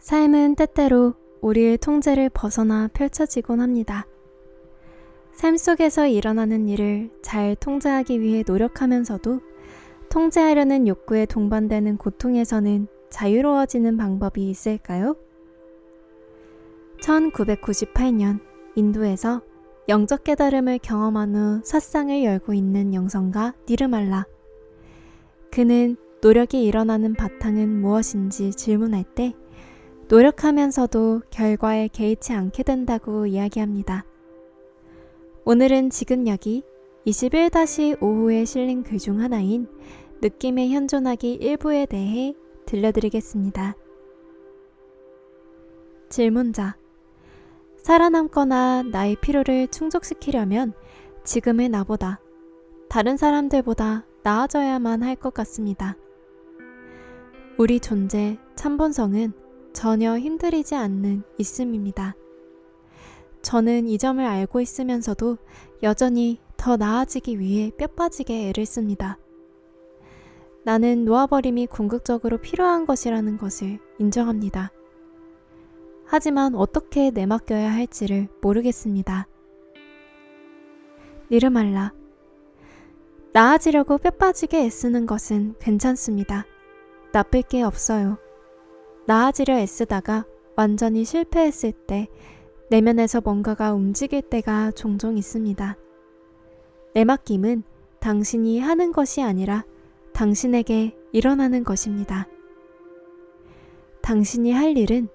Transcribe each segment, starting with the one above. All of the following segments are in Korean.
삶은 때때로 우리의 통제를 벗어나 펼쳐지곤 합니다. 삶 속에서 일어나는 일을 잘 통제하기 위해 노력하면서도 통제하려는 욕구에 동반되는 고통에서는 자유로워지는 방법이 있을까요? 1998년 인도에서 영적 깨달음을 경험한 후 사상을 열고 있는 영성가 니르말라. 그는 노력이 일어나는 바탕은 무엇인지 질문할 때 노력하면서도 결과에 개의치 않게 된다고 이야기합니다. 오늘은 지금 여기 21-5호에 실린 글 중 하나인 느낌의 현존하기 일부에 대해 들려드리겠습니다. 질문자 살아남거나 나의 필요를 충족시키려면 지금의 나보다 다른 사람들보다 나아져야만 할 것 같습니다. 우리 존재 참본성은 전혀 힘들이지 않는 있음입니다. 저는 이 점을 알고 있으면서도 여전히 더 나아지기 위해 뼈 빠지게 애를 씁니다. 나는 놓아버림이 궁극적으로 필요한 것이라는 것을 인정합니다. 하지만 어떻게 내맡겨야 할지를 모르겠습니다. 니르말라. 나아지려고 뼈 빠지게 애쓰는 것은 괜찮습니다. 나쁠 게 없어요. 나아지려 애쓰다가 완전히 실패했을 때 내면에서 뭔가가 움직일 때가 종종 있습니다. 내맡김은 당신이 하는 것이 아니라 당신에게 일어나는 것입니다. 당신이 할 일은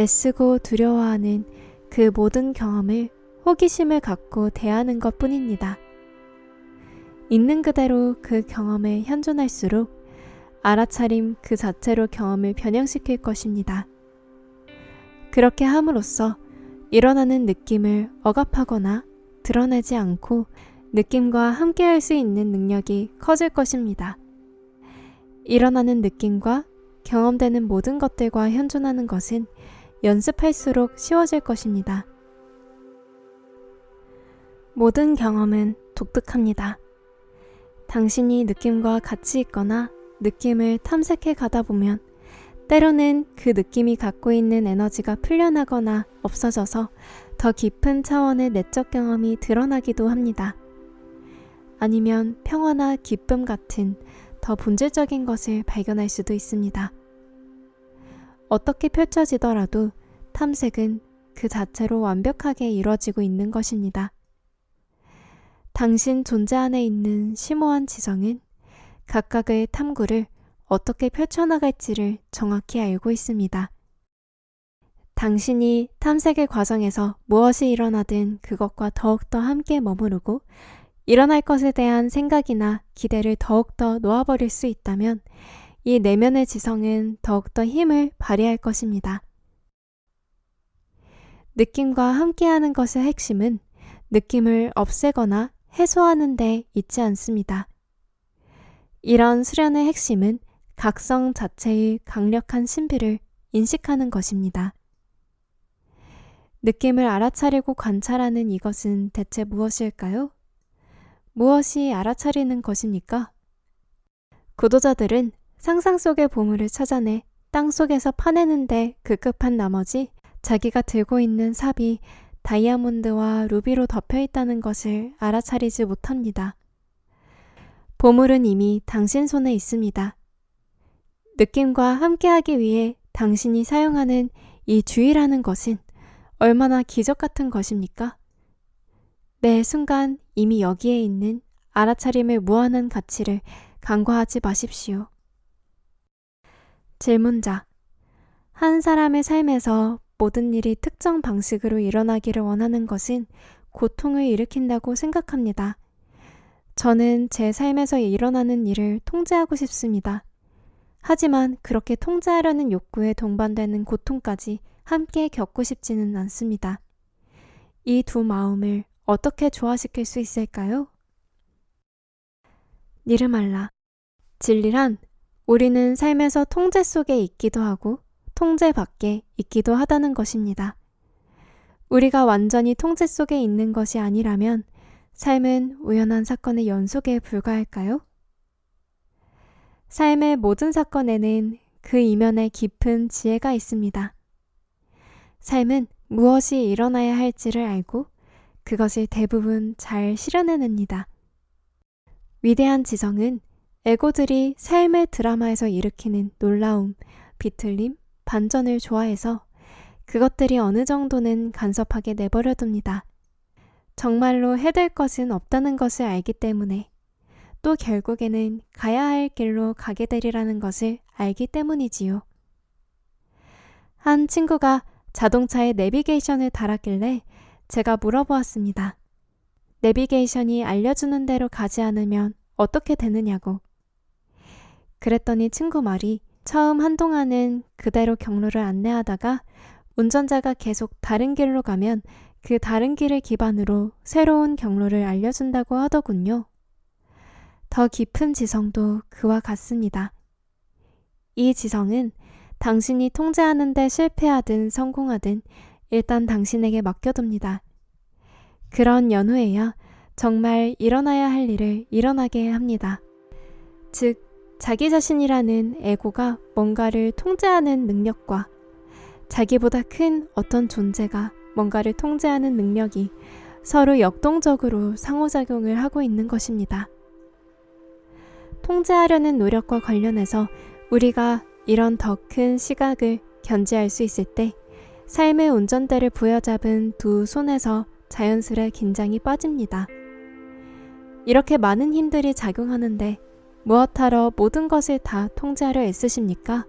애쓰고 두려워하는 그 모든 경험을 호기심을 갖고 대하는 것 뿐입니다. 있는 그대로 그 경험에 현존할수록 알아차림 그 자체로 경험을 변형시킬 것입니다. 그렇게 함으로써 일어나는 느낌을 억압하거나 드러내지 않고 느낌과 함께할 수 있는 능력이 커질 것입니다. 일어나는 느낌과 경험되는 모든 것들과 현존하는 것은 연습할수록 쉬워질 것입니다. 모든 경험은 독특합니다. 당신이 느낌과 같이 있거나 느낌을 탐색해 가다 보면 때로는 그 느낌이 갖고 있는 에너지가 풀려나거나 없어져서 더 깊은 차원의 내적 경험이 드러나기도 합니다. 아니면 평화나 기쁨 같은 더 본질적인 것을 발견할 수도 있습니다. 어떻게 펼쳐지더라도 탐색은 그 자체로 완벽하게 이루어지고 있는 것입니다. 당신 존재 안에 있는 심오한 지성은 각각의 탐구를 어떻게 펼쳐나갈지를 정확히 알고 있습니다. 당신이 탐색의 과정에서 무엇이 일어나든 그것과 더욱더 함께 머무르고 일어날 것에 대한 생각이나 기대를 더욱더 놓아버릴 수 있다면 이 내면의 지성은 더욱더 힘을 발휘할 것입니다. 느낌과 함께하는 것의 핵심은 느낌을 없애거나 해소하는 데 있지 않습니다. 이런 수련의 핵심은 각성 자체의 강력한 신비를 인식하는 것입니다. 느낌을 알아차리고 관찰하는 이것은 대체 무엇일까요? 무엇이 알아차리는 것입니까? 구도자들은 상상 속의 보물을 찾아내 땅 속에서 파내는데 급급한 나머지 자기가 들고 있는 삽이 다이아몬드와 루비로 덮여 있다는 것을 알아차리지 못합니다. 보물은 이미 당신 손에 있습니다. 느낌과 함께하기 위해 당신이 사용하는 이 주의라는 것은 얼마나 기적 같은 것입니까? 매 순간 이미 여기에 있는 알아차림의 무한한 가치를 간과하지 마십시오. 질문자. 한 사람의 삶에서 모든 일이 특정 방식으로 일어나기를 원하는 것은 고통을 일으킨다고 생각합니다. 저는 제 삶에서 일어나는 일을 통제하고 싶습니다. 하지만 그렇게 통제하려는 욕구에 동반되는 고통까지 함께 겪고 싶지는 않습니다. 이 두 마음을 어떻게 조화시킬 수 있을까요? 니르말라. 진리란 우리는 삶에서 통제 속에 있기도 하고 통제 밖에 있기도 하다는 것입니다. 우리가 완전히 통제 속에 있는 것이 아니라면 삶은 우연한 사건의 연속에 불과할까요? 삶의 모든 사건에는 그 이면에 깊은 지혜가 있습니다. 삶은 무엇이 일어나야 할지를 알고 그것을 대부분 잘 실현해냅니다. 위대한 지성은 에고들이 삶의 드라마에서 일으키는 놀라움, 비틀림, 반전을 좋아해서 그것들이 어느 정도는 간섭하게 내버려둡니다. 정말로 해될 것은 없다는 것을 알기 때문에 또 결국에는 가야 할 길로 가게 되리라는 것을 알기 때문이지요. 한 친구가 자동차에 내비게이션을 달았길래 제가 물어보았습니다. 내비게이션이 알려주는 대로 가지 않으면 어떻게 되느냐고. 그랬더니 친구 말이 처음 한동안은 그대로 경로를 안내하다가 운전자가 계속 다른 길로 가면 그 다른 길을 기반으로 새로운 경로를 알려준다고 하더군요. 더 깊은 지성도 그와 같습니다. 이 지성은 당신이 통제하는데 실패하든 성공하든 일단 당신에게 맡겨둡니다. 그런 연후에야 정말 일어나야 할 일을 일어나게 합니다. 즉, 자기 자신이라는 에고가 뭔가를 통제하는 능력과 자기보다 큰 어떤 존재가 뭔가를 통제하는 능력이 서로 역동적으로 상호작용을 하고 있는 것입니다. 통제하려는 노력과 관련해서 우리가 이런 더 큰 시각을 견지할 수 있을 때 삶의 운전대를 부여잡은 두 손에서 자연스레 긴장이 빠집니다. 이렇게 많은 힘들이 작용하는데 무엇하러 모든 것을 다 통제하려 애쓰십니까?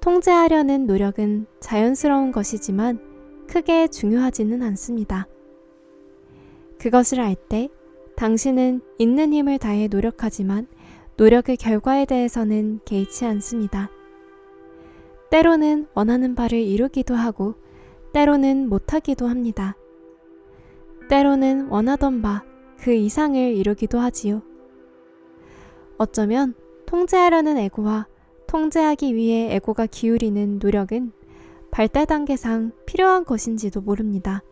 통제하려는 노력은 자연스러운 것이지만 크게 중요하지는 않습니다. 그것을 알 때 당신은 있는 힘을 다해 노력하지만 노력의 결과에 대해서는 개의치 않습니다. 때로는 원하는 바를 이루기도 하고 때로는 못하기도 합니다. 때로는 원하던 바 그 이상을 이루기도 하지요. 어쩌면 통제하려는 에고와 통제하기 위해 에고가 기울이는 노력은 발달 단계상 필요한 것인지도 모릅니다.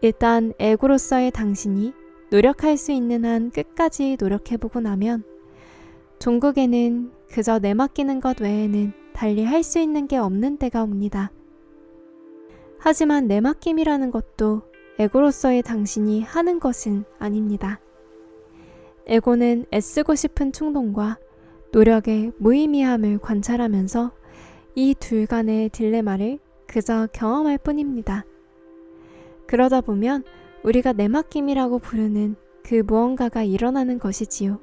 일단 에고로서의 당신이 노력할 수 있는 한 끝까지 노력해보고 나면 종국에는 그저 내맡기는 것 외에는 달리 할 수 있는 게 없는 때가 옵니다. 하지만 내맡김이라는 것도 에고로서의 당신이 하는 것은 아닙니다. 에고는 애쓰고 싶은 충동과 노력의 무의미함을 관찰하면서 이 둘 간의 딜레마를 그저 경험할 뿐입니다. 그러다 보면 우리가 내맡김이라고 부르는 그 무언가가 일어나는 것이지요.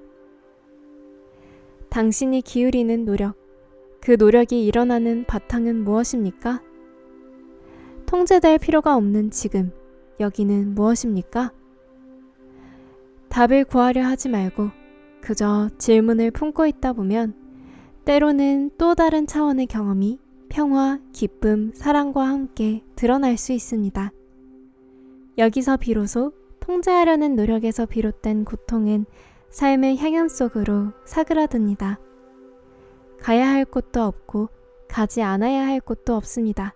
당신이 기울이는 노력, 그 노력이 일어나는 바탕은 무엇입니까? 통제될 필요가 없는 지금, 여기는 무엇입니까? 답을 구하려 하지 말고 그저 질문을 품고 있다 보면 때로는 또 다른 차원의 경험이 평화, 기쁨, 사랑과 함께 드러날 수 있습니다. 여기서 비로소 통제하려는 노력에서 비롯된 고통은 삶의 향연 속으로 사그라듭니다. 가야 할 곳도 없고 가지 않아야 할 곳도 없습니다.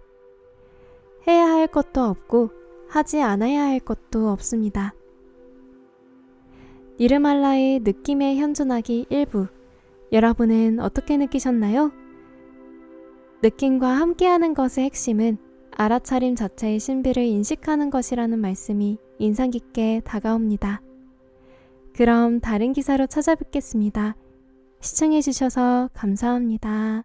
해야 할 것도 없고 하지 않아야 할 것도 없습니다. 니르말라의 느낌의 현존하기 일부 여러분은 어떻게 느끼셨나요? 느낌과 함께하는 것의 핵심은 알아차림 자체의 신비를 인식하는 것이라는 말씀이 인상 깊게 다가옵니다. 그럼 다른 기사로 찾아뵙겠습니다. 시청해주셔서 감사합니다.